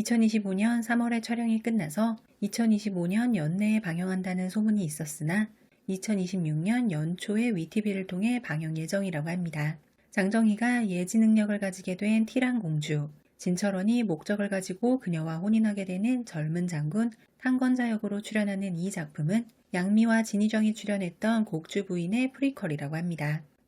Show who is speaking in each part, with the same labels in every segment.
Speaker 1: 2025년 3월에 촬영이 끝나서 2025년 연내에 방영한다는 소문이 있었으나 2026년 연초에 위티비를 통해 방영 예정이라고 합니다. 장정희가 예지 능력을 가지게 된 티란 공주, 진철원이 목적을 가지고 그녀와 혼인하게 되는 젊은 장군 탕건자 역으로 출연하는 이 작품은 양미와 진희정이 출연했던 곡주 부인의 프리퀄이라고 합니다.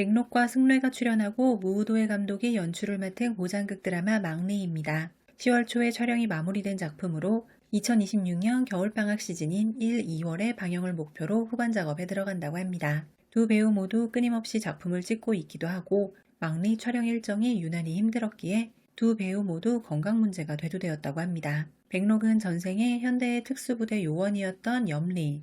Speaker 1: 백록과 승례가 출연하고 무우도의 감독이 연출을 맡은 고장극 드라마 망리입니다. 10월 초에 촬영이 마무리된 작품으로 2026년 겨울방학 시즌인 1, 2월에 방영을 목표로 후반 작업에 들어간다고 합니다. 두 배우 모두 끊임없이 작품을 찍고 있기도 하고 망리 촬영 일정이 유난히 힘들었기에 두 배우 모두 건강 문제가 대두되었다고 합니다. 백록은 전생에 현대의 특수부대 요원이었던 염리,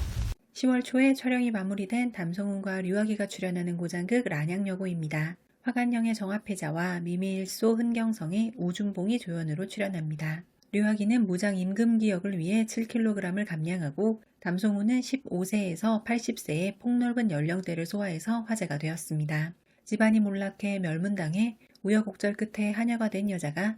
Speaker 1: 10월 초에 촬영이 마무리된 담성훈과 류아기가 출연하는 고장극 란양여고입니다. 화관영의 정합회자와 미미일소 흔경성의 우중봉이 조연으로 출연합니다. 류아기는 무장 임금기 역을 위해 7kg을 감량하고 담송훈은 15세에서 80세의 폭넓은 연령대를 소화해서 화제가 되었습니다. 집안이 몰락해 멸문당해 우여곡절 끝에 하녀가 된 여자가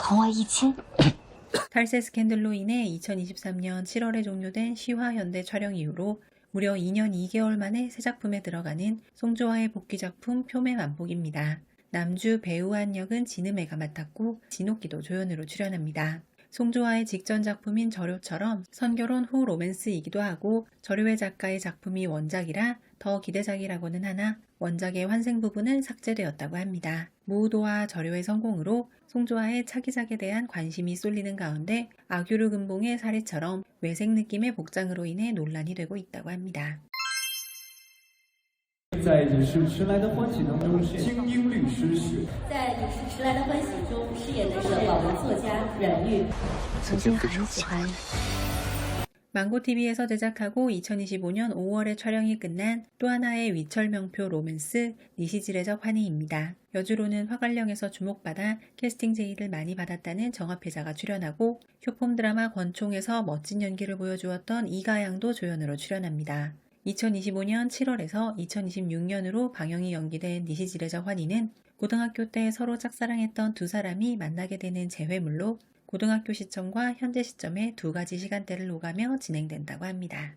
Speaker 2: 강화이진?
Speaker 1: 탈세 스캔들로 인해 2023년 7월에 종료된 시화 현대 촬영 이후로 무려 2년 2개월 만에 새 작품에 들어가는 송조화의 복귀 작품 표매 만복입니다. 남주 배우 한 역은 진음애가 맡았고 진옥기도 조연으로 출연합니다. 송조화의 직전 작품인 저료처럼 선결혼 후 로맨스이기도 하고 저료의 작가의 작품이 원작이라 더 기대작이라고는 하나 원작의 환생 부분은 삭제되었다고 합니다. 무우도와 저료의 성공으로 송조화의 차기작에 대한 관심이 쏠리는 가운데 아규르 금봉의 사례처럼 외색 느낌의 복장으로 인해 논란이 되고 있다고 합니다.
Speaker 3: 在《你是迟来的欢喜》当中是精英律师许，
Speaker 4: 在《你是迟来的欢喜》中饰演的是网文作家阮玉。
Speaker 2: 曾经很喜欢你。
Speaker 1: 망고TV에서 제작하고 2025년 5월에 촬영이 끝난 또 하나의 위철 명표 로맨스 니시지레적 환희입니다. 여주로는 화관령에서 주목받아 캐스팅 제의를 많이 받았다는 정합회자가 출연하고 쇼폼 드라마 권총에서 멋진 연기를 보여주었던 이가양도 조연으로 출연합니다. 2025년 7월에서 2026년으로 방영이 연기된 니시지레적 환희는 고등학교 때 서로 짝사랑했던 두 사람이 만나게 되는 재회물로 고등학교 시점과 현재 시점의 두 가지 시간대를 오가며 진행된다고 합니다.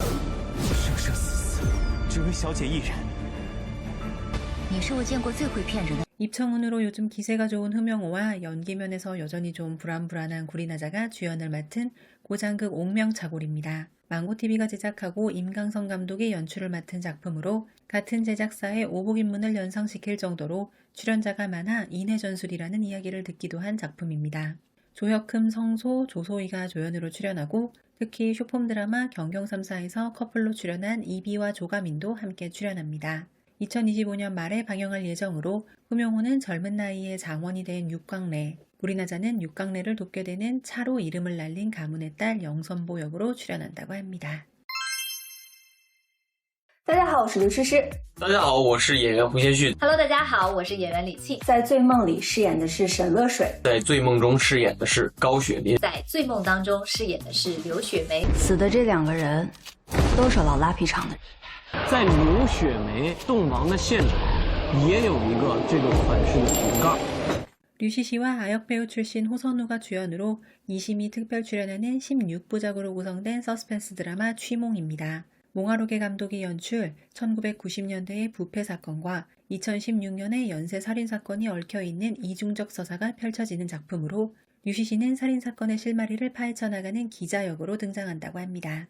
Speaker 5: 生生死死，只为小姐一人。
Speaker 2: 你是我见过最会骗人的。
Speaker 1: 입청훈으로 요즘 기세가 좋은 흐명호와 연기면에서 여전히 좀 불안불안한 구리나자가 주연을 맡은 고장극 옥명차골입니다. 망고TV가 제작하고 임강성 감독이 연출을 맡은 작품으로 같은 제작사의 오복인문을 연상시킬 정도로 출연자가 많아 인해전술이라는 이야기를 듣기도 한 작품입니다. 조혁흠, 성소, 조소희가 조연으로 출연하고 특히 쇼폼 드라마 경경3사에서 커플로 출연한 이비와 조가민도 함께 출연합니다. 2025년 말에 방영할 예정으로 후명호는 젊은 나이에 장원이 된 육광래, 우리나자는 육광래를 돕게 되는 차로 이름을 날린 가문의 딸 영선보 역으로 출연한다고 합니다.
Speaker 6: 大家好，我是刘诗诗。
Speaker 7: 大家好，我是演员胡先煦。
Speaker 4: Hello，大家好，我是演员李沁。
Speaker 6: 在《醉梦》里饰演的是沈乐水，
Speaker 7: 在《醉梦》中饰演的是高雪琳。
Speaker 4: 在《醉梦》当中饰演的是刘雪梅。
Speaker 8: 死的这两个人都是老拉皮厂的人。
Speaker 3: 在刘雪梅动亡的现场，也有一个这个款式的瓶盖。
Speaker 1: 류시 씨와 아역 배우 출신 호선우가 주연으로 이심이 특별 출연하는 16부작으로 구성된 서스펜스 드라마 취몽입니다. 몽하로게 감독이 연출 1990년대의 부패 사건과 2016년의 연쇄 살인 사건이 얽혀 있는 이중적 서사가 펼쳐지는 작품으로 류시 씨는 살인 사건의 실마리를 파헤쳐 나가는 기자 역으로 등장한다고 합니다.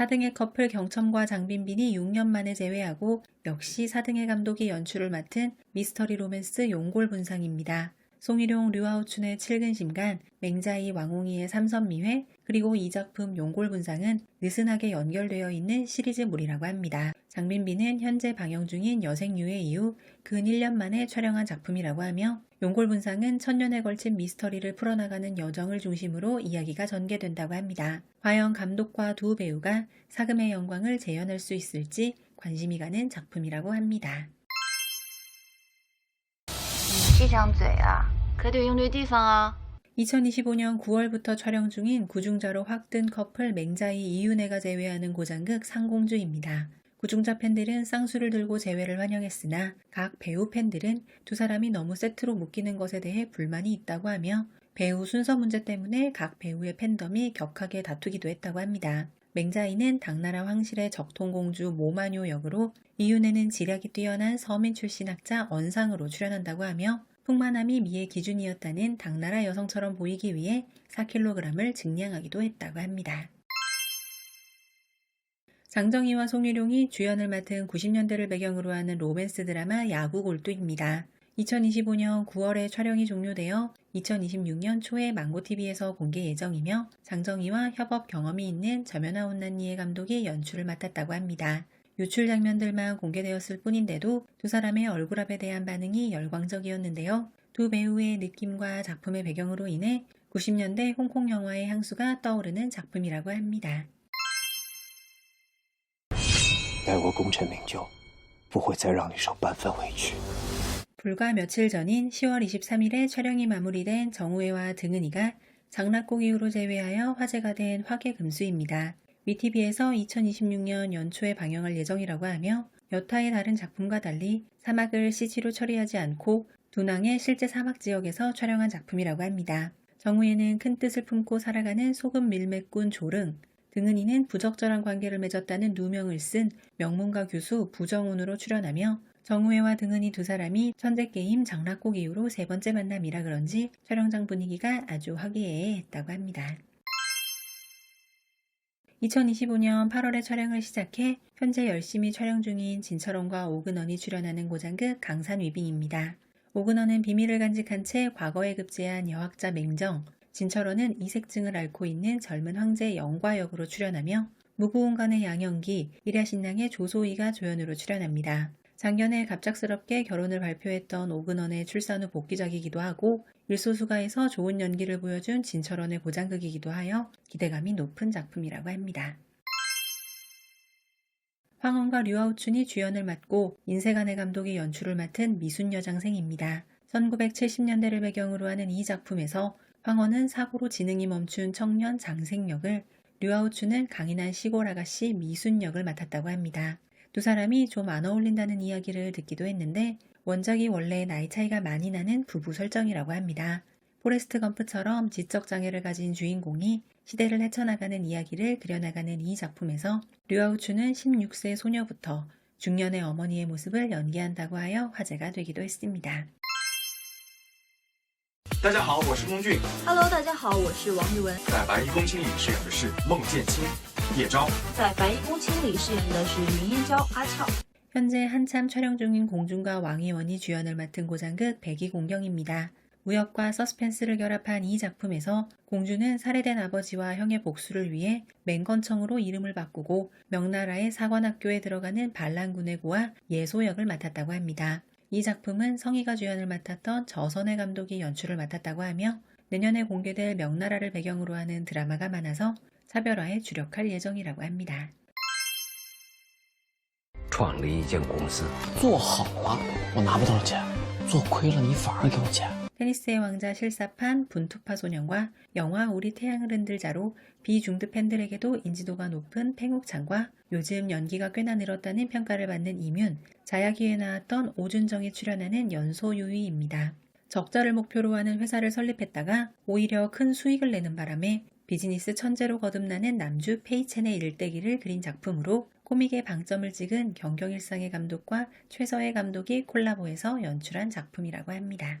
Speaker 1: 사등의 커플 경첨과 장빈빈이 6년 만에 재회하고 역시 사등의 감독이 연출을 맡은 미스터리 로맨스 용골 분상입니다. 송일용, 류아우춘의 칠근심간, 맹자이, 왕홍이의 삼선미회, 그리고 이 작품 용골 분상은 느슨하게 연결되어 있는 시리즈물이라고 합니다. 장빈빈은 현재 방영 중인 여생유해 이후 근 1년 만에 촬영한 작품이라고 하며 용골 분상은 천년에 걸친 미스터리를 풀어나가는 여정을 중심으로 이야기가 전개된다고 합니다. 과연 감독과 두 배우가 사금의 영광을 재현할 수 있을지 관심이 가는 작품이라고 합니다.
Speaker 2: 这张嘴啊，可得用对地方啊。
Speaker 1: 2025년 9월부터 촬영 중인 구중자로 확 뜬 커플 맹자이 이윤혜가 재회하는 고장극 상공주입니다. 구중자 팬들은 쌍수를 들고 재회를 환영했으나 각 배우 팬들은 두 사람이 너무 세트로 묶이는 것에 대해 불만이 있다고 하며 배우 순서 문제 때문에 각 배우의 팬덤이 격하게 다투기도 했다고 합니다. 맹자이는 당나라 황실의 적통공주 모마뇨 역으로 이윤혜는 지략이 뛰어난 서민 출신 학자 언상으로 출연한다고 하며 풍만함이 미의 기준이었다는 당나라 여성처럼 보이기 위해 4kg을 증량하기도 했다고 합니다. 장정희와 송유룡이 주연을 맡은 90년대를 배경으로 하는 로맨스 드라마 야구 골두입니다. 2025년 9월에 촬영이 종료되어 2026년 초에 망고TV에서 공개 예정이며 장정희와 협업 경험이 있는 저면화 혼난니의 감독이 연출을 맡았다고 합니다. 유출 장면들만 공개되었을 뿐인데도 두 사람의 얼굴합에 대한 반응이 열광적이었는데요. 두 배우의 느낌과 작품의 배경으로 인해 90년대 홍콩 영화의 향수가 떠오르는 작품이라고 합니다.
Speaker 5: 待我功成名就，不会再让你受半分委屈。
Speaker 1: 불과 며칠 전인 10월 23일에 촬영이 마무리된 정우회와 등은이가 장락곡 이후로 재회하여 화제가 된 화개금수입니다. 위티비에서 2026년 연초에 방영할 예정이라고 하며 여타의 다른 작품과 달리 사막을 CG로 처리하지 않고 두낭의 실제 사막 지역에서 촬영한 작품이라고 합니다. 정우회는 큰 뜻을 품고 살아가는 소금 밀매꾼 조릉, 등은이는 부적절한 관계를 맺었다는 누명을 쓴 명문가 교수 부정훈으로 출연하며 정우회와 등은이 두 사람이 천재게임 장락곡 이후로 세 번째 만남이라 그런지 촬영장 분위기가 아주 화기애애했다고 합니다. 2025년 8월에 촬영을 시작해 현재 열심히 촬영 중인 진철원과 오근원이 출연하는 고장극 강산위빙입니다. 오근원은 비밀을 간직한 채 과거에 급제한 여학자 맹정, 진철원은 이색증을 앓고 있는 젊은 황제 영과 역으로 출연하며 무구온간의 양현기, 일야신랑의 조소희가 조연으로 출연합니다. 작년에 갑작스럽게 결혼을 발표했던 오근원의 출산 후 복귀작이기도 하고 일소수가에서 좋은 연기를 보여준 진철원의 고장극이기도 하여 기대감이 높은 작품이라고 합니다. 황원과 류아우춘이 주연을 맡고 인세간의 감독이 연출을 맡은 미순여장생입니다. 1970년대를 배경으로 하는 이 작품에서 황원은 사고로 지능이 멈춘 청년 장생 역을, 류아우춘은 강인한 시골 아가씨 미순 역을 맡았다고 합니다. 두 사람이 좀 안 어울린다는 이야기를 듣기도 했는데 원작이 원래 나이 차이가 많이 나는 부부 설정이라고 합니다. 포레스트 검프처럼 지적 장애를 가진 주인공이 시대를 헤쳐나가는 이야기를 그려나가는 이 작품에서 류아우추는 16세 소녀부터 중년의 어머니의 모습을 연기한다고 하여 화제가 되기도 했습니다.
Speaker 9: 大家好，我是龚俊。
Speaker 10: Hello，大家好，我是王玉雯。
Speaker 9: 在《白衣公卿》里饰演的是孟建清、叶昭。
Speaker 10: 在《白衣公卿》里饰演的是云烟娇阿俏。
Speaker 1: 현재 한참 촬영 중인 공준과 왕희원이 주연을 맡은 고장극 백이공경입니다. 무협과 서스펜스를 결합한 이 작품에서 공주는 살해된 아버지와 형의 복수를 위해 맹건청으로 이름을 바꾸고 명나라의 사관학교에 들어가는 반란군의 고아 예소 역을 맡았다고 합니다. 이 작품은 성희가 주연을 맡았던 저선의 감독이 연출을 맡았다고 하며 내년에 공개될 명나라를 배경으로 하는 드라마가 많아서 차별화에 주력할 예정이라고 합니다.
Speaker 3: 创立一间公司，做好了我拿不到钱，做亏了你反而给我钱。
Speaker 1: 테니스의 왕자 실사판 분투파 소년과 영화 우리 태양을 흔들자로 비중드 팬들에게도 인지도가 높은 팽욱창과 요즘 연기가 꽤나 늘었다는 평가를 받는 이뮨, 자야기에 나왔던 오준정이 출연하는 연소유이입니다. 적자를 목표로 하는 회사를 설립했다가 오히려 큰 수익을 내는 바람에 비즈니스 천재로 거듭나는 남주 페이첸의 일대기를 그린 작품으로 코믹의 방점을 찍은 경경일상의 감독과 최서의 감독이 콜라보해서 연출한 작품이라고 합니다.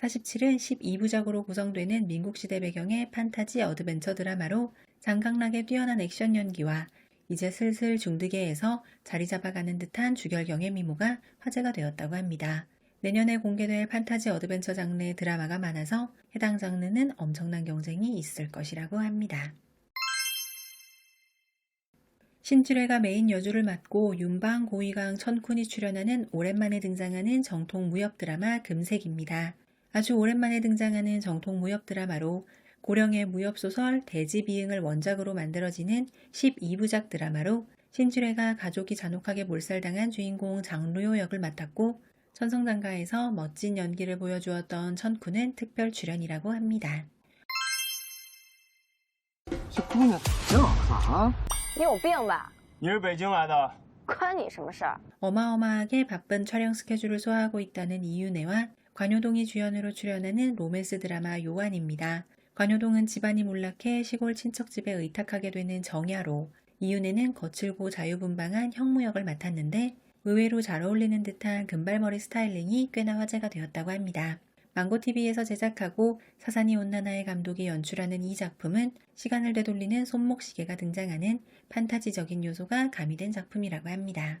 Speaker 1: 47은 12부작으로 구성되는 민국시대 배경의 판타지 어드벤처 드라마로 장강락의 뛰어난 액션 연기와 이제 슬슬 중드계에서 자리 잡아가는 듯한 주결경의 미모가 화제가 되었다고 합니다. 내년에 공개될 판타지 어드벤처 장르의 드라마가 많아서 해당 장르는 엄청난 경쟁이 있을 것이라고 합니다. 신주래가 메인 여주를 맡고 윤방, 고이강, 천쿤이 출연하는 오랜만에 등장하는 정통 무협 드라마 금색입니다. 아주 오랜만에 등장하는 정통 무협 드라마로 고령의 무협 소설 대지비응을 원작으로 만들어지는 12부작 드라마로 신주래가 가족이 잔혹하게 몰살당한 주인공 장루요 역을 맡았고 천성장가에서 멋진 연기를 보여주었던 천쿠는 특별 출연이라고 합니다.
Speaker 3: 这姑娘真好看啊！
Speaker 11: 你有病吧？
Speaker 12: 你是北京来的？
Speaker 11: 关你什么事儿？
Speaker 1: 어마어마하게 바쁜 촬영 스케줄을 소화하고 있다는 이윤혜와 관효동이 주연으로 출연하는 로맨스 드라마 요한입니다. 관효동은 집안이 몰락해 시골 친척집에 의탁하게 되는 정야로 이윤혜는 거칠고 자유분방한 형무 역을 맡았는데 의외로 잘 어울리는 듯한 금발머리 스타일링이 꽤나 화제가 되었다고 합니다. 망고TV에서 제작하고 사사니 온나나의 감독이 연출하는 이 작품은 시간을 되돌리는 손목시계가 등장하는 판타지적인 요소가 가미된 작품이라고 합니다.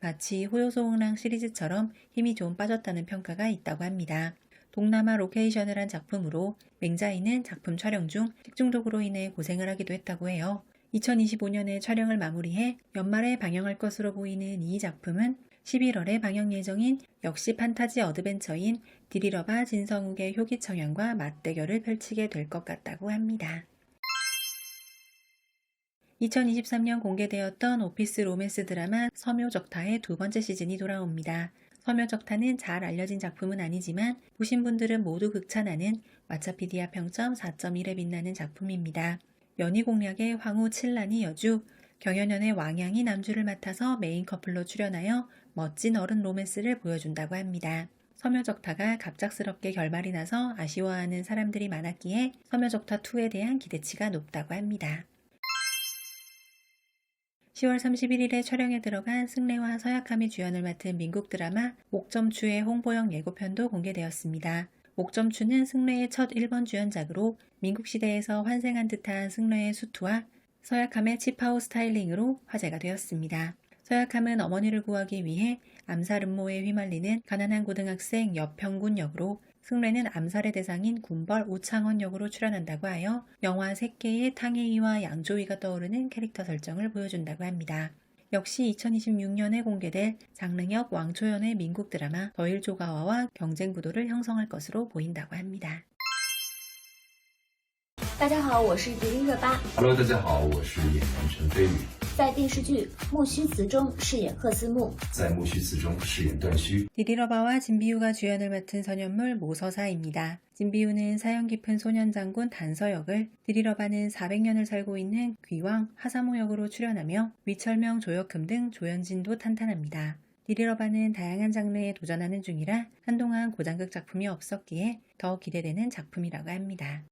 Speaker 1: 마치 호요소홍랑 시리즈처럼 힘이 좀 빠졌다는 평가가 있다고 합니다. 동남아 로케이션을 한 작품으로 맹자이는 작품 촬영 중 식중독으로 인해 고생을 하기도 했다고 해요. 2025년에 촬영을 마무리해 연말에 방영할 것으로 보이는 이 작품은 11월에 방영 예정인 역시 판타지 어드벤처인 디리러바 진성욱의 효기 청양과 맞대결을 펼치게 될 것 같다고 합니다. 2023년 공개되었던 오피스 로맨스 드라마 섬요적타의 두 번째 시즌이 돌아옵니다. 섬요적타는 잘 알려진 작품은 아니지만 보신 분들은 모두 극찬하는 왓챠피디아 평점 4.1에 빛나는 작품입니다. 연희 공략의 황후 칠란이 여주, 경연연의 왕양이 남주를 맡아서 메인 커플로 출연하여 멋진 어른 로맨스를 보여준다고 합니다. 섬여적타가 갑작스럽게 결말이 나서 아쉬워하는 사람들이 많았기에 섬여적타2에 대한 기대치가 높다고 합니다. 10월 31일에 촬영에 들어간 승래와 서약함이 주연을 맡은 민국 드라마 옥점추의 홍보영 예고편도 공개되었습니다. 옥점추는 승래의 첫 1번 주연작으로 민국시대에서 환생한 듯한 승래의 수투와 서약함의 치파오 스타일링으로 화제가 되었습니다. 서약함은 어머니를 구하기 위해 암살 음모에 휘말리는 가난한 고등학생 여평군 역으로 승래는 암살의 대상인 군벌 우창헌 역으로 출연한다고 하여 영화 새끼의 탕혜이와 양조위가 떠오르는 캐릭터 설정을 보여준다고 합니다. 역시 2026년에 공개될 장릉혁 왕초연의 민국 드라마 더일조가와와 경쟁 구도를 형성할 것으로 보인다고 합니다.
Speaker 13: 大家好，我是迪丽热巴。
Speaker 14: Hello，大家好，我是演员陈飞宇。
Speaker 13: 在电视剧《木须词》中饰演贺思木，
Speaker 14: 在《木须词》中饰演段须。
Speaker 1: 디리러바와 진비우가 주연을 맡은 선연물 모서사입니다. 진비우는 사연 깊은 소년 장군 단서 역을, 디리러바는 400년을 살고 있는 귀왕 하사모 역으로 출연하며 위철명 조혁금 등 조연진도 탄탄합니다. 디리러바는 다양한 장르에 도전하는 중이라 한동안 고장극 작품이 없었기에 더 기대되는 작품이라고 합니다.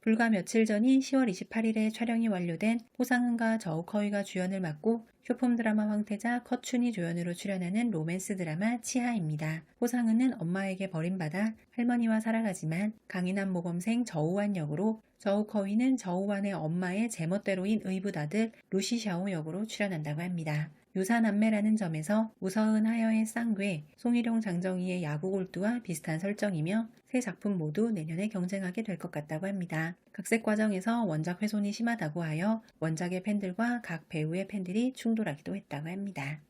Speaker 1: 불과 며칠 전인 10월 28일에 촬영이 완료된 호상은과 저우커이가 주연을 맡고 쇼폼 드라마 황태자 커춘이 조연으로 출연하는 로맨스 드라마 치하입니다. 호상은은 엄마에게 버림받아 할머니와 살아가지만 강인한 모범생 저우완 역으로 저우커이는 저우완의 엄마의 제멋대로인 의붓아들 루시샤오 역으로 출연한다고 합니다. 유사남매라는 점에서 우서은 하여의 쌍괴, 송일용 장정희의 야구골두와 비슷한 설정이며 세 작품 모두 내년에 경쟁하게 될 것 같다고 합니다. 각색 과정에서 원작 훼손이 심하다고 하여 원작의 팬들과 각 배우의 팬들이 충돌하기도 했다고 합니다.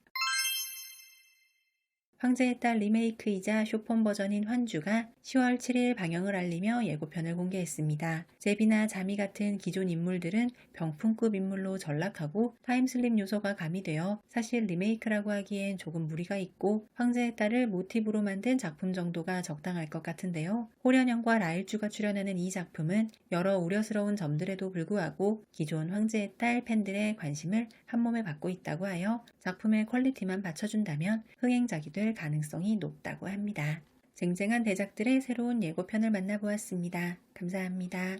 Speaker 1: 황제의 딸 리메이크이자 쇼폰 버전인 환주가 10월 7일 방영을 알리며 예고편을 공개했습니다. 제비나 자미 같은 기존 인물들은 병풍급 인물로 전락하고 타임슬립 요소가 가미되어 사실 리메이크라고 하기엔 조금 무리가 있고 황제의 딸을 모티브로 만든 작품 정도가 적당할 것 같은데요. 호련영과 라일주가 출연하는 이 작품은 여러 우려스러운 점들에도 불구하고 기존 황제의 딸 팬들의 관심을 한몸에 받고 있다고 하여 작품의 퀄리티만 받쳐준다면 흥행작이 될 가능성이 높다고 합니다. 쟁쟁한 대작들의 새로운 예고편을 만나보았습니다. 감사합니다.